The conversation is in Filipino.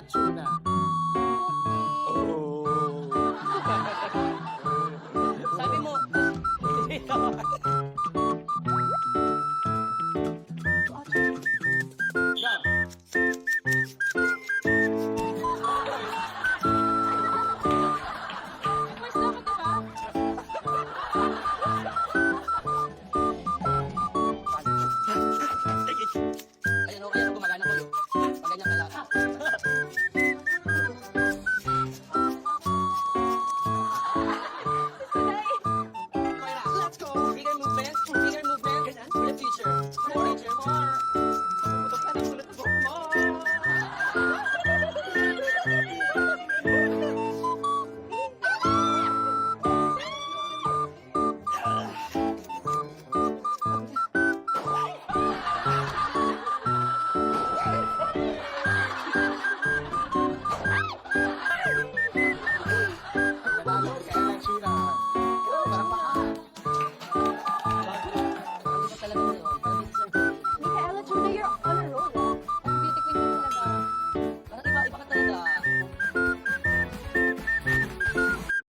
Katsuna. Oh. Sabi mo, dito.